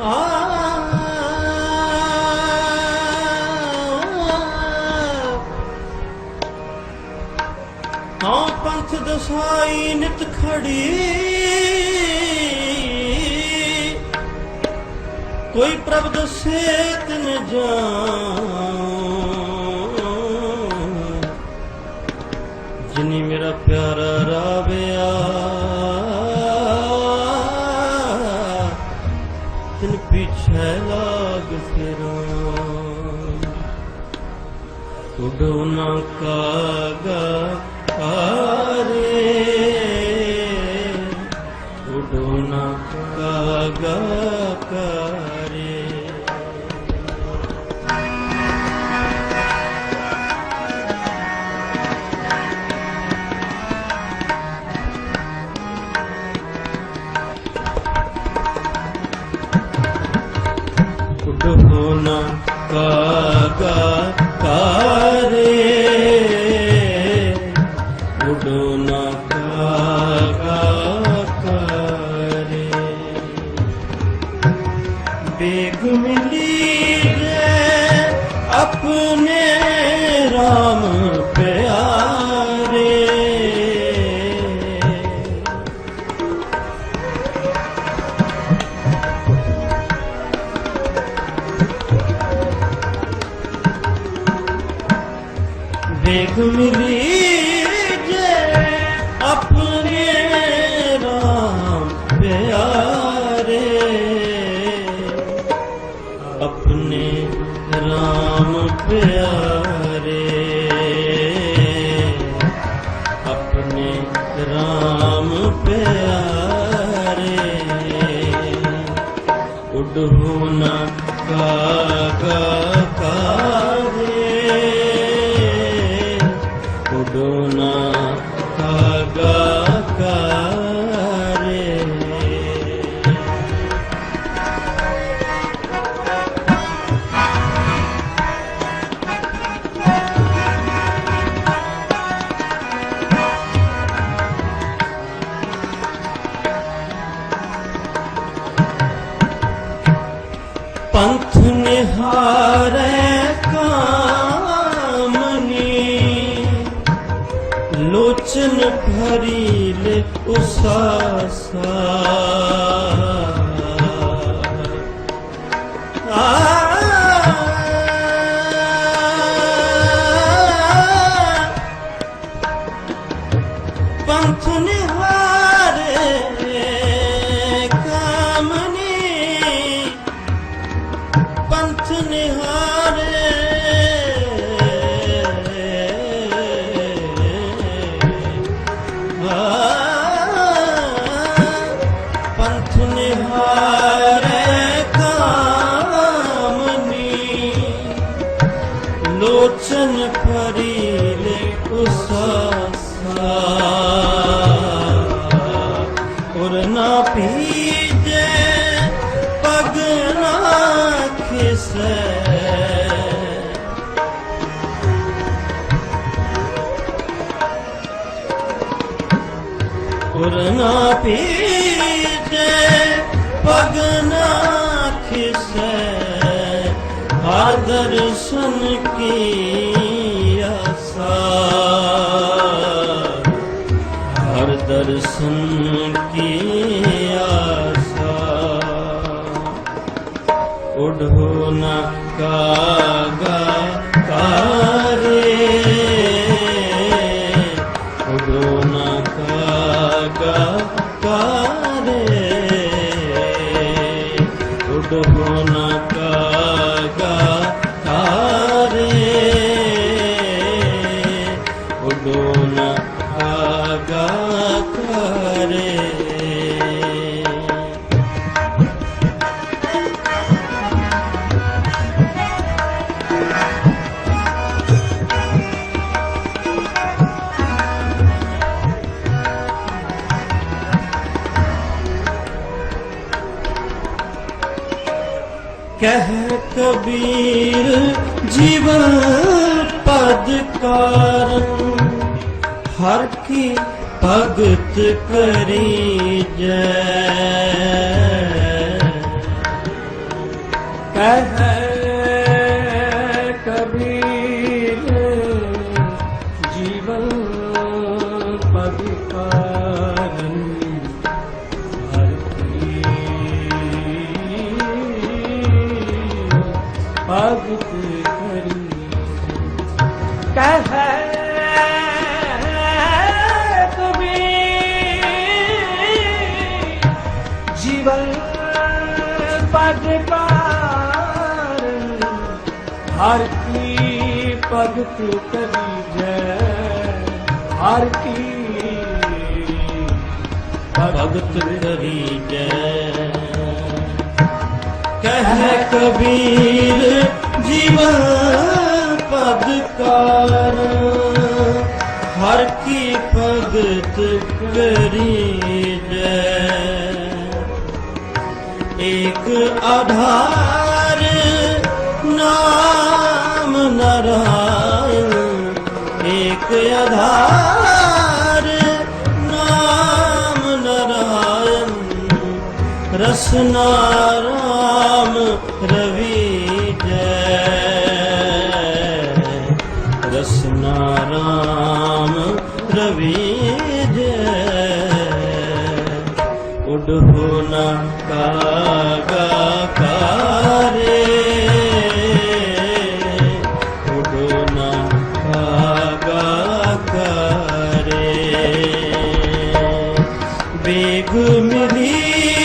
ਹਾਂ ਪੰਥ ਦਸਾਈ ਨਿਤ ਖੜੀ। ਕੋਈ ਪ੍ਰਭ ਦਸੇ ਤਿਨ ਜਾਨ ਜਿਨੀ ਮੇਰਾ ਪਿਆਰਾ ਪਿਛੇ ਲਾਗ ਫਿਰਾਂ। ਉਡੋ ਨਾ ਕਾਗਾ ਆਰੇ। ਉਡੋ ਨਾ ਕਾਗਾ ਕਰੇ। ਬੇਗ ਮਿਲੀ ਰੇ ਆਪਣੇ RAM ਪਿਆਰੇ ਵੇਖ ਮਿਲੀ ਪਿਆਰੇ ਆਪਣੇ ਰਾਮ ਨਿਹਾਰੈ ਕਾਮਨੀ। ਲੋਚਨ ਭਰੀ ਉਸਾਸਾ। ਆ ਉਰ ਨਾ ਪੀਜੇ ਪਗ ਨਾ ਖਿਸੈ ਹਰ ਦਰਸ਼ਨ ਕੀ ਆਸਾ। ਹਰ ਦਰਸ਼ਨ ਕੀ ਆਸਾ। ਉਡੋ ਨਾ ਕਾਗਾ ਕਹਿ ਕਬੀਰ ਜੀਵਨ ਪਦ ਕਾਰਨ। ਹਰ ਕੀ ਭਗਤ ਕਰੀ ਜੈ ਕਹਿ ਭਗਤ ਕਰੀ ਕਹਿ ਕਬੀਰ ਜੀਵਨ ਪਦ ਪਾਰ ਹਰ ਕੀ ਭਗਤ ਕਰੀ ਜੈ ਹਰ ਕੀ ਭਗਤ ਕਰੀ ਜੈ ਕਹਿ ਕਬੀਰ ਜੀਵਨ ਪਦਕਾਰ। ਹਰ ਕੀ ਭਗਤ ਕਰੀ ਜੈ ਏਕ ਆਧਾਰ ਨਾਮ ਨਰਾਇਣ। ਏਕ ਆਧਾਰ ਰਸਨਾ ਰਾਮ ਰਵੀ ਜੈ। ਰਸਨਾ ਰਾਮ ਰਵੀ ਜੈ। ਉਡਹੁ ਨ ਕਾਗਾ ਕਾਰੇ। ਉਡਹੁ ਨ ਕਾਗਾ ਕਾਰੇ। ਵੇਗ ਮਿਲੀ